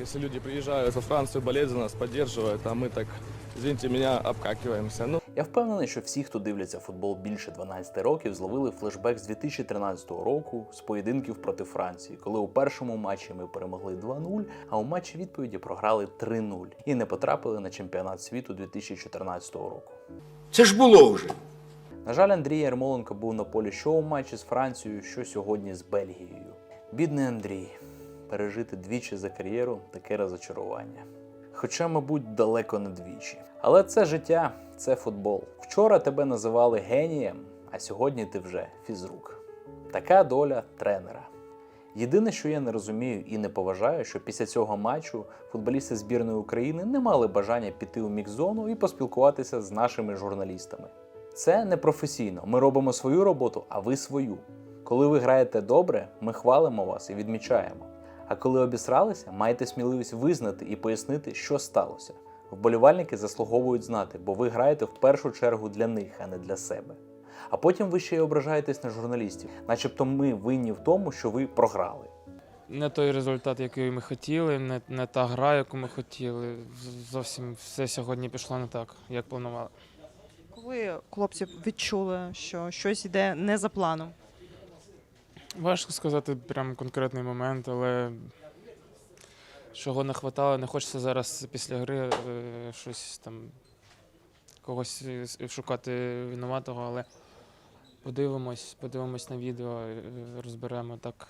Если люди приезжают во Францию болеть за нас, поддерживают, а мы так, извините меня, обкакиваемся. Ну, Я впевнений, що всі, хто дивляться футбол більше 12 років, зловили флешбек з 2013 року з поєдинків проти Франції, коли у першому матчі ми перемогли 2-0, а у матчі відповіді програли 3-0 і не потрапили на чемпіонат світу 2014 року. Це ж було вже. На жаль, Андрій Ярмоленко був на полі що у матчі з Францією, що сьогодні з Бельгією. Бідний Андрій, пережити двічі за кар'єру таке розочарування. Хоча, мабуть, далеко не двічі. Але це життя, це футбол. Вчора тебе називали генієм, а сьогодні ти вже фізрук. Така доля тренера. Єдине, що я не розумію і не поважаю, що після цього матчу футболісти збірної України не мали бажання піти у мікзону і поспілкуватися з нашими журналістами. Це непрофесійно. Ми робимо свою роботу, а ви свою. Коли ви граєте добре, ми хвалимо вас і відмічаємо. А коли обісралися, маєте сміливість визнати і пояснити, що сталося. Вболівальники заслуговують знати, бо ви граєте в першу чергу для них, а не для себе. А потім ви ще й ображаєтесь на журналістів, начебто ми винні в тому, що ви програли. не той результат, який ми хотіли, не, не та гра, яку ми хотіли. Зовсім все сьогодні пішло не так, як планували. Коли хлопці відчули, що щось йде не за планом? Важко сказати прям конкретний момент, але чого не хватало, не хочеться зараз після гри е, щось там когось шукати винуватого, але подивимось, подивимось на відео, е, розберемо так.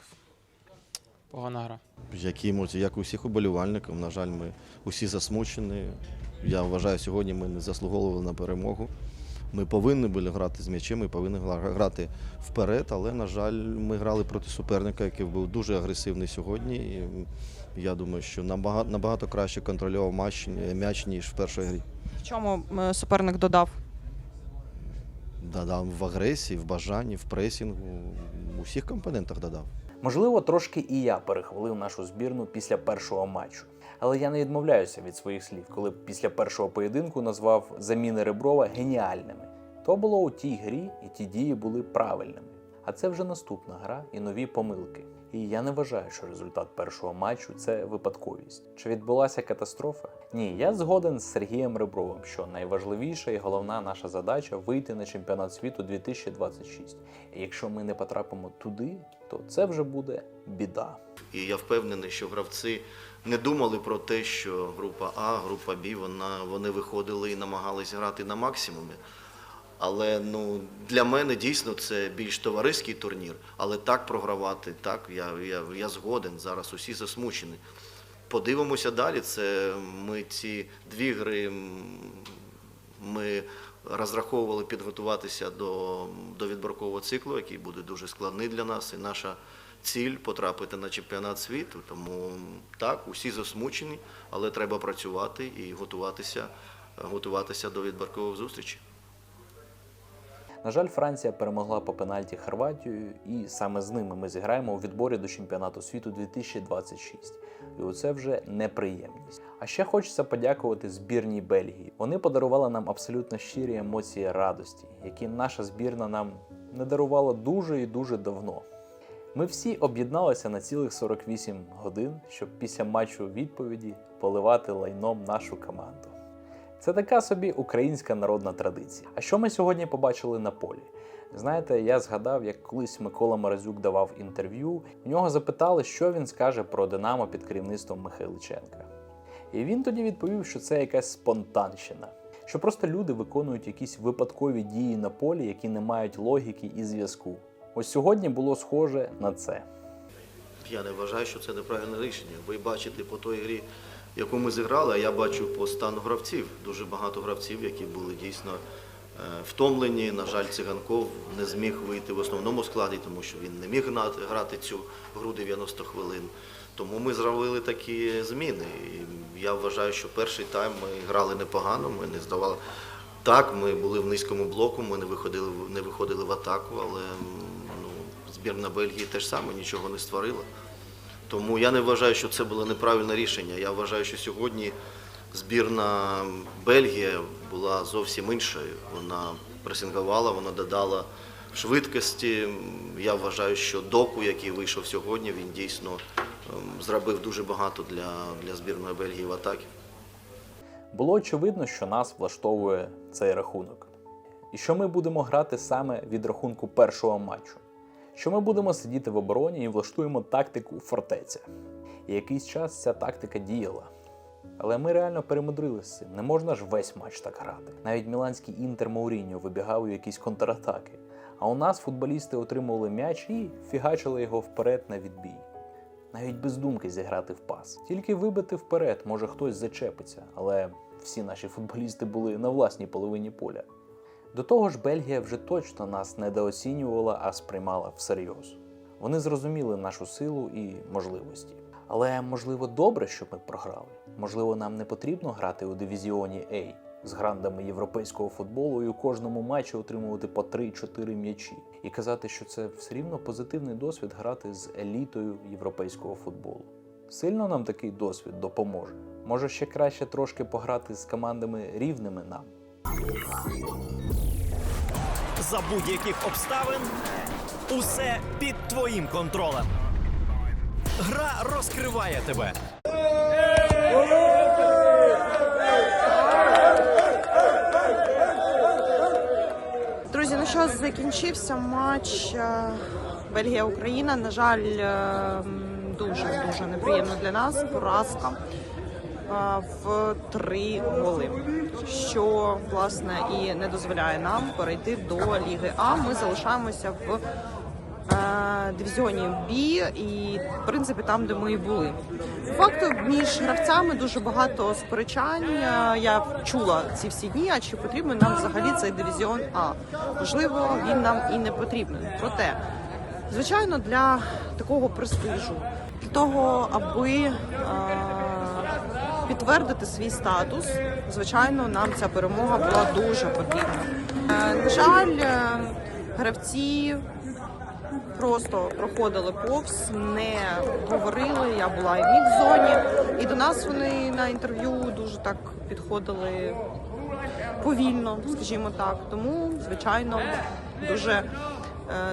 Погана гра. Які емоції, як у всіх уболівальників. На жаль, ми усі засмучені. Я вважаю, сьогодні ми не заслуговували на перемогу. Ми повинні були грати з м'ячем, ми повинні грати вперед, але, на жаль, ми грали проти суперника, який був дуже агресивний сьогодні. І я думаю, що набагато, краще контролював м'яч, ніж в першій грі. В чому суперник додав? Додав в агресії, в бажанні, в пресінгу, у всіх компонентах додав. Можливо, трошки і я перехвалив нашу збірну після першого матчу. Але я не відмовляюся від своїх слів, коли після першого поєдинку назвав заміни Реброва геніальними. То було у тій грі, і ті дії були правильними. А це вже наступна гра і нові помилки. І я не вважаю, що результат першого матчу це випадковість. Чи відбулася катастрофа? Ні, я згоден з Сергієм Ребровим, що найважливіша і головна наша задача вийти на чемпіонат світу 2026. І якщо ми не потрапимо туди, то це вже буде біда. І я впевнений, що гравці не думали про те, що група А, група Б, вона, вони виходили і намагались грати на максимумі. Але ну, для мене дійсно це більш товариський турнір. Але так програвати, так, я, я, я згоден. Зараз усі засмучені. Подивимося далі. Це ми ці дві гри ми розраховували підготуватися до, до відборкового циклу, який буде дуже складний для нас. І наша ціль потрапити на чемпіонат світу. Тому так, усі засмучені, але треба працювати і готуватися, готуватися до відборкових зустрічей. На жаль, Франція перемогла по пенальті Хорватію, і саме з ними ми зіграємо у відборі до чемпіонату світу 2026. І оце вже неприємність. А ще хочеться подякувати збірній Бельгії. Вони подарували нам абсолютно щирі емоції радості, які наша збірна нам не дарувала дуже і дуже давно. Ми всі об'єдналися на цілих 48 годин, щоб після матчу відповіді поливати лайном нашу команду. Це така собі українська народна традиція. А що ми сьогодні побачили на полі? Знаєте, я згадав, як колись Микола Морозюк давав інтерв'ю. У нього запитали, що він скаже про Динамо під керівництвом Михайличенка. І він тоді відповів, що це якась спонтанщина, що просто люди виконують якісь випадкові дії на полі, які не мають логіки і зв'язку. Ось сьогодні було схоже на це. Я не вважаю, що це неправильне рішення. Ви бачите по той грі, яку ми зіграли, а я бачу по стану гравців. Дуже багато гравців, які були дійсно е, втомлені. На жаль, циганков не зміг вийти в основному складі, тому що він не міг грати цю гру 90 хвилин. Тому ми зробили такі зміни. І я вважаю, що перший тайм ми грали непогано, ми не здавали. Так, ми були в низькому блоку, ми не виходили, не виходили в атаку, але ну, збірна Бельгії теж саме нічого не створила. Тому я не вважаю, що це було неправильне рішення. Я вважаю, що сьогодні збірна Бельгія була зовсім іншою. Вона пресингувала, вона додала швидкості. Я вважаю, що доку, який вийшов сьогодні, він дійсно ем, зробив дуже багато для, для збірної Бельгії в атакі. Було очевидно, що нас влаштовує цей рахунок. І що ми будемо грати саме від рахунку першого матчу. Що ми будемо сидіти в обороні і влаштуємо тактику фортеця. І якийсь час ця тактика діяла. Але ми реально перемудрили з цим. Не можна ж весь матч так грати. Навіть міланський інтер Мауріньо вибігав у якісь контратаки. А у нас футболісти отримували м'яч і фігачили його вперед на відбій. Навіть без думки зіграти в пас. Тільки вибити вперед, може хтось зачепиться, але всі наші футболісти були на власній половині поля. До того ж, Бельгія вже точно нас недооцінювала, а сприймала всерйоз. Вони зрозуміли нашу силу і можливості. Але можливо добре, що ми програли. Можливо, нам не потрібно грати у дивізіоні А з грандами європейського футболу і у кожному матчі отримувати по 3-4 м'ячі. І казати, що це все рівно позитивний досвід грати з елітою європейського футболу. Сильно нам такий досвід допоможе. Може ще краще трошки пограти з командами рівними нам. За будь-яких обставин усе під твоїм контролем. Гра розкриває тебе. Друзі, ну що закінчився матч е, Бельгія-Україна. На жаль, е, дуже дуже неприємно для нас. Поразка в три голи, що власне і не дозволяє нам перейти до Ліги А. Ми залишаємося в е, дивізіоні Б і в принципі там, де ми і були. По факту між гравцями дуже багато сперечань. Е, Я чула ці всі дні. А чи потрібен нам взагалі цей дивізіон А? Можливо, він нам і не потрібен. Проте, звичайно, для такого престижу, для того, аби е, підтвердити свій статус, звичайно, нам ця перемога була дуже потрібна. Е, На жаль, е, гравці просто проходили повз, не говорили. Я була і в їх зоні, і до нас вони на інтерв'ю дуже так підходили повільно, скажімо так. Тому, звичайно, дуже, е,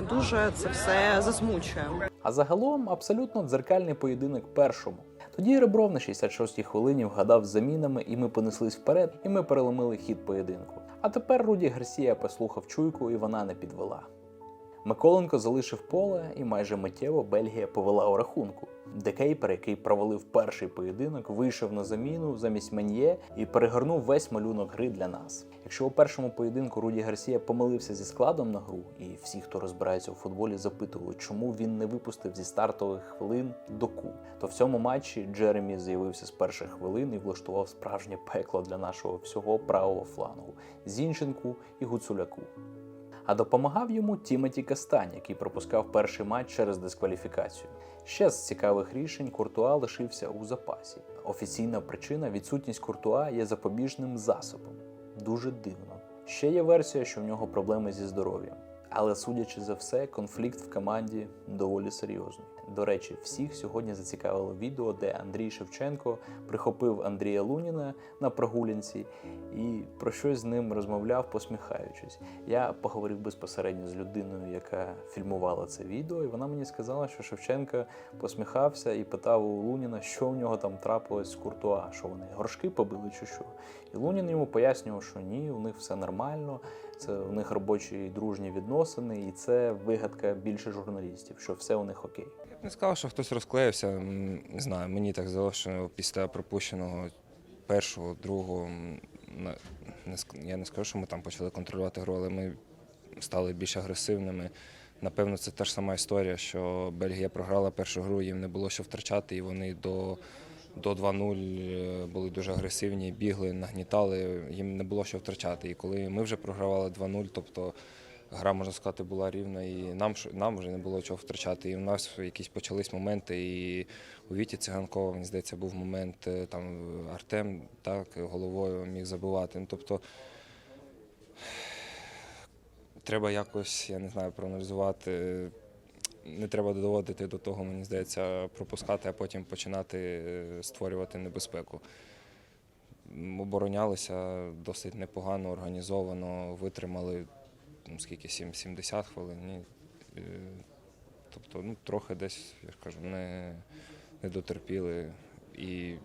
дуже це все засмучує. А загалом абсолютно дзеркальний поєдинок першому. Тоді Ребров на 66-й хвилині вгадав з замінами, і ми понеслись вперед, і ми переломили хід поєдинку. А тепер Руді Гарсія послухав чуйку, і вона не підвела. Миколенко залишив поле, і майже миттєво Бельгія повела у рахунку. Декейпер, який провалив перший поєдинок, вийшов на заміну замість Мен'є і перегорнув весь малюнок гри для нас. Якщо у першому поєдинку Руді Гарсія помилився зі складом на гру, і всі, хто розбирається у футболі, запитували, чому він не випустив зі стартових хвилин доку, то в цьому матчі Джеремі з'явився з перших хвилин і влаштував справжнє пекло для нашого всього правого флангу Зінченку і Гуцуляку. А допомагав йому Тімоті Кастань, який пропускав перший матч через дискваліфікацію. Ще з цікавих рішень Куртуа лишився у запасі. Офіційна причина відсутність Куртуа є запобіжним засобом. Дуже дивно. Ще є версія, що в нього проблеми зі здоров'ям. Але судячи за все, конфлікт в команді доволі серйозний. До речі, всіх сьогодні зацікавило відео, де Андрій Шевченко прихопив Андрія Луніна на прогулянці і про щось з ним розмовляв, посміхаючись. Я поговорив безпосередньо з людиною, яка фільмувала це відео, і вона мені сказала, що Шевченко посміхався і питав у Луніна, що в нього там трапилось з Куртуа, що вони горшки побили чи що. І Лунін йому пояснював, що ні, у них все нормально, це у них робочі і дружні відносини, і це вигадка більше журналістів, що все у них окей. Не сказав, що хтось розклеївся. Не знаю, мені так здалося, після пропущеного першого, другого, я не скажу, що ми там почали контролювати гру, але ми стали більш агресивними. Напевно, це та ж сама історія, що Бельгія програла першу гру, їм не було що втрачати, і вони до, до 2-0 е, були дуже агресивні, бігли, нагнітали, їм не було що втрачати. І коли ми вже програвали 2-0, тобто гра, можна сказати, була рівна, і нам, нам вже не було чого втрачати. І у нас якісь почались моменти. І у Віті Циганкова, мені здається, був момент, е, там Артем так, головою міг забивати. Ну, тобто треба якось, я не знаю, проаналізувати. Не треба доводити до того, мені здається, пропускати, а потім починати е, створювати небезпеку. Оборонялися досить непогано, організовано, витримали ну, скільки, сім- 70 хвилин. Ні. Е, Тобто, ну, трохи десь, я ж кажу, не, не дотерпіли. І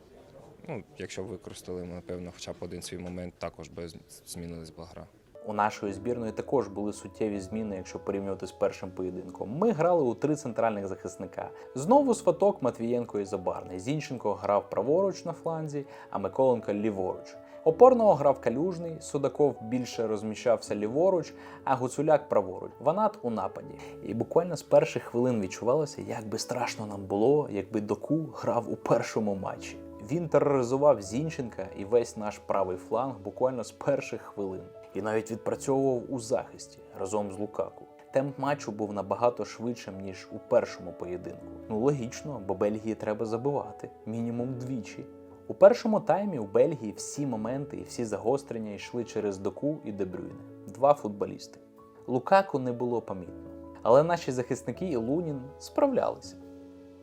ну, якщо використали, напевно, хоча б один свій момент, також би змінилась була гра. У нашої збірної також були суттєві зміни, якщо порівнювати з першим поєдинком. Ми грали у три центральних захисника. Знову сваток Матвієнко і Забарний. Зінченко грав праворуч на фланзі, а Миколенко ліворуч. Опорного грав Калюжний, Судаков більше розміщався ліворуч, а Гуцуляк праворуч. Ванат у нападі. І буквально з перших хвилин відчувалося, як би страшно нам було, якби Доку грав у першому матчі. Він тероризував Зінченка і весь наш правий фланг буквально з перших хвилин. І навіть відпрацьовував у захисті разом з Лукаку. Темп матчу був набагато швидшим, ніж у першому поєдинку. Ну логічно, бо Бельгії треба забивати мінімум двічі. У першому таймі у Бельгії всі моменти і всі загострення йшли через Доку і Дебрюйне. Два футболісти. Лукаку не було помітно. Але наші захисники і Лунін справлялися.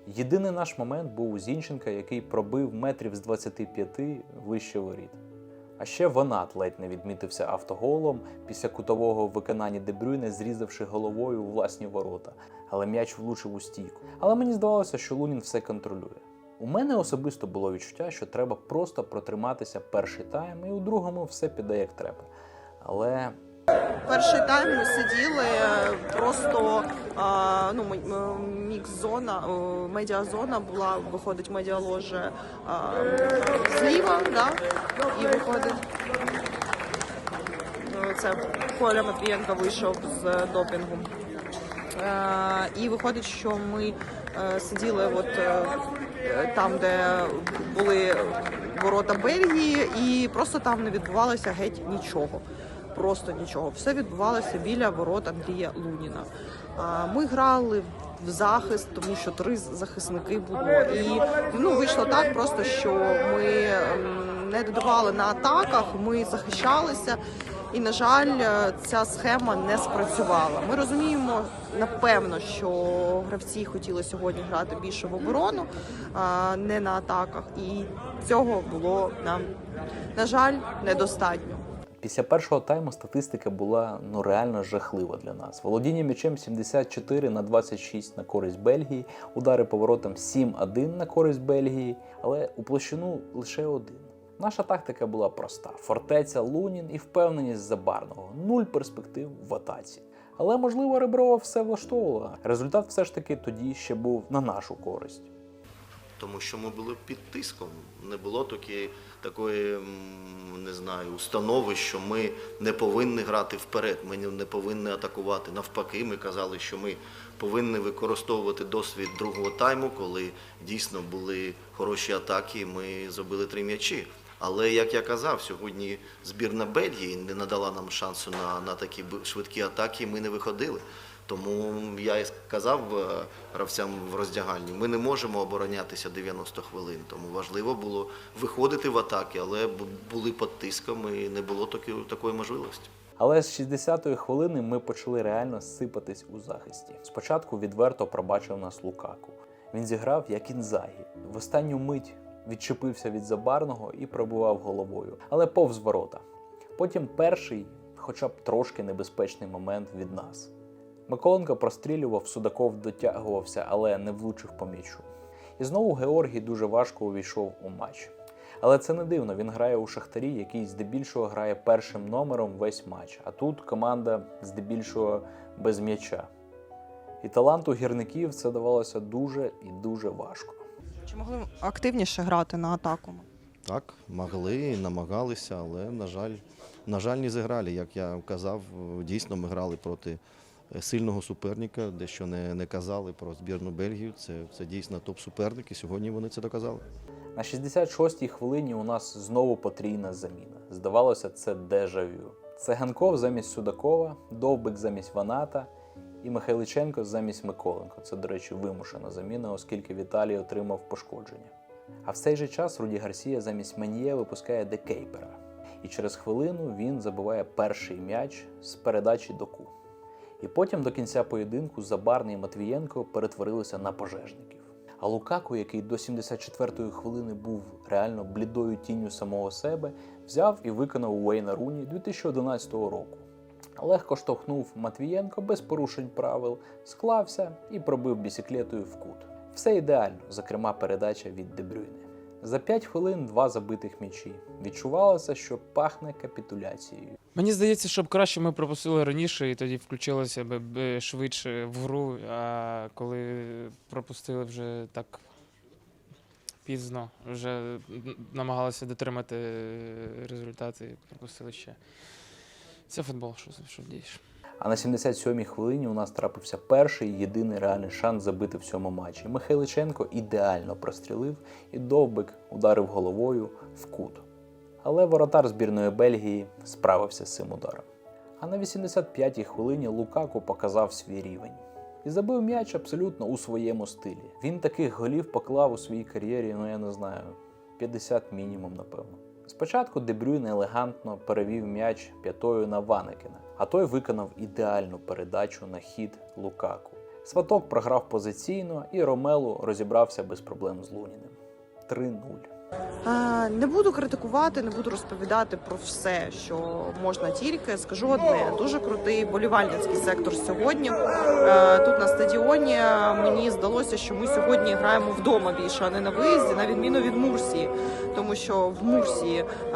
Єдиний наш момент був у Зінченка, який пробив метрів з 25 вище воріт. А ще Ванат ледь не відмітився автоголом після кутового виконання Дебрюйне, зрізавши головою у власні ворота, але м'яч влучив у стійку. Але мені здавалося, що Лунін все контролює. У мене особисто було відчуття, що треба просто протриматися перший тайм, і у другому все піде як треба. Але Перший тайм ми сиділи е, просто ну, м- м- мікс-зона, о, медіазона була, виходить медіаложа а, зліва, да, і виходить. е, Це Коля Матвієнко вийшов з допінгу. Е, І виходить, що ми е, сиділи от там, де були ворота Бельгії, і просто там не відбувалося геть нічого. Просто нічого. Все відбувалося біля ворот Андрія Луніна. Ми грали в захист, тому що три захисники було. І ну вийшло так, просто що ми не додавали на атаках, ми захищалися. І, на жаль, е, ця схема не спрацювала. Ми розуміємо, напевно, що гравці хотіли сьогодні грати більше в оборону, а не на атаках. І цього було нам, на жаль, недостатньо. Після першого тайму статистика була ну реально жахлива для нас. Володіння м'ячем 74 на 26 на користь Бельгії, удари поворотом 7-1 на користь Бельгії, але у площину лише один. Наша тактика була проста: фортеця Лунін і впевненість Забарного. Нуль перспектив в атаці. Але можливо Реброва все влаштовувала. Результат все ж таки тоді ще був на нашу користь. Тому що ми були під тиском. Не було такі, такої, не знаю, установи, що ми не повинні грати вперед, ми не- повинні атакувати. Навпаки, ми казали, що ми повинні використовувати досвід другого тайму, коли дійсно були хороші атаки, ми зробили три м'ячі. Але як я казав, сьогодні збірна Бельгії не надала нам шансу на, на такі швидкі атаки, і ми не виходили. Тому я і сказав е, гравцям в роздягальні, ми не можемо оборонятися 90 хвилин. Тому важливо було виходити в атаки, але були під тиском і не було таки, такої можливості. Але з 60-ї хвилини ми почали реально сипатись у захисті. Спочатку відверто пробачив нас Лукаку. Він зіграв як інзагі. В останню мить відчепився від забарного і пробував головою, але повз ворота. Потім перший, хоча б трошки небезпечний момент від нас. Миколенко прострілював, Судаков дотягувався, але не влучив по м'ячу. І знову Георгій дуже важко увійшов у матч. Але це не дивно, він грає у Шахтарі, який здебільшого грає першим номером весь матч. А тут команда здебільшого без м'яча. І таланту гірників це давалося дуже і дуже важко. Чи могли активніше грати на атаку? Так, могли, намагалися, але, на жаль, на жаль, не зіграли. Як я казав, дійсно ми грали проти сильного суперника, дещо не, не казали про збірну Бельгію. Це, це дійсно топ-суперник, і сьогодні вони це доказали. На 66-й хвилині у нас знову потрійна заміна. Здавалося, це дежавю. Це Ганков замість Судакова, Довбик замість Ваната і Михайличенко замість Миколенко. Це, до речі, вимушена заміна, оскільки Віталій отримав пошкодження. А в цей же час Руді Гарсія замість Мен'є випускає Декейпера. І через хвилину він забиває перший м'яч з передачі доку. І потім до кінця поєдинку Забарний і Матвієнко перетворилися на пожежників. А Лукаку, який до 74-ї хвилини був реально блідою тінню самого себе, взяв і виконав Уейна Руні 2011 року. Легко штовхнув Матвієнко без порушень правил, склався і пробив бісіклетою в кут. Все ідеально, зокрема передача від Дебрюйне. За 5 хвилин два забитих м'ячі. Відчувалося, що пахне капітуляцією. Мені здається, щоб краще ми пропустили раніше і тоді включилися б швидше в гру. А коли пропустили вже так пізно, вже намагалися дотримати результати пропустили ще. Це футбол, що, що дієш. А на 77-й хвилині у нас трапився перший і єдиний реальний шанс забити в цьому матчі. Михайличенко ідеально прострілив, і Довбик ударив головою в кут. Але воротар збірної Бельгії справився з цим ударом. А на 85-й хвилині Лукаку показав свій рівень і забив м'яч абсолютно у своєму стилі. Він таких голів поклав у своїй кар'єрі, ну я не знаю, 50 мінімум, напевно. Спочатку Дебрюйн елегантно перевів м'яч п'ятою на Ванекена, а той виконав ідеальну передачу на хід Лукаку. Сваток програв позиційно, і Ромелу розібрався без проблем з Луніним. 3-0. Не буду критикувати, не буду розповідати про все, що можна тільки. Скажу одне: дуже крутий болівальницький сектор сьогодні. Е, Тут на стадіоні мені здалося, що ми сьогодні граємо вдома більше, а не на виїзді, на відміну від Мурсії. Тому що в Мурсії е,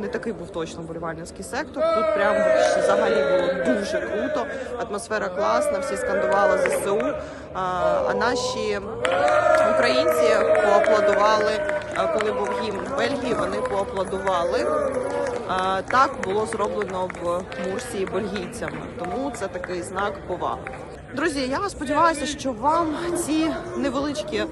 не такий був точно болівальницький сектор. Тут прям взагалі було дуже круто. Атмосфера класна, всі скандували ЗСУ. Е, А наші українці поаплодували. Коли був гімн Бельгії, вони поаплодували. Так було зроблено в Мурсії бельгійцями, тому це такий знак поваги. Друзі, я сподіваюся, що вам ці невеличкі е,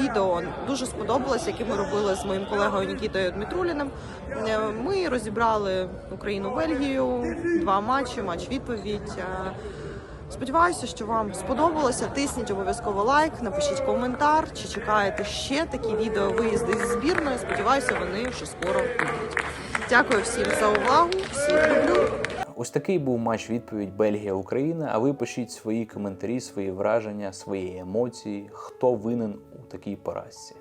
відео дуже сподобалось, які ми робили з моїм колегою Нікітою Дмитруліним. Е, Ми розібрали Україну Бельгію, два матчі, матч відповідь. Сподіваюся, що вам сподобалося. Тисніть обов'язково лайк, напишіть коментар, чи чекаєте ще такі відео виїзди зі збірної. Сподіваюся, вони вже скоро будуть. Дякую всім за увагу. Всіх люблю. Ось такий був матч відповідь Бельгія-Україна. А ви пишіть свої коментарі, свої враження, свої емоції, хто винен у такій поразці.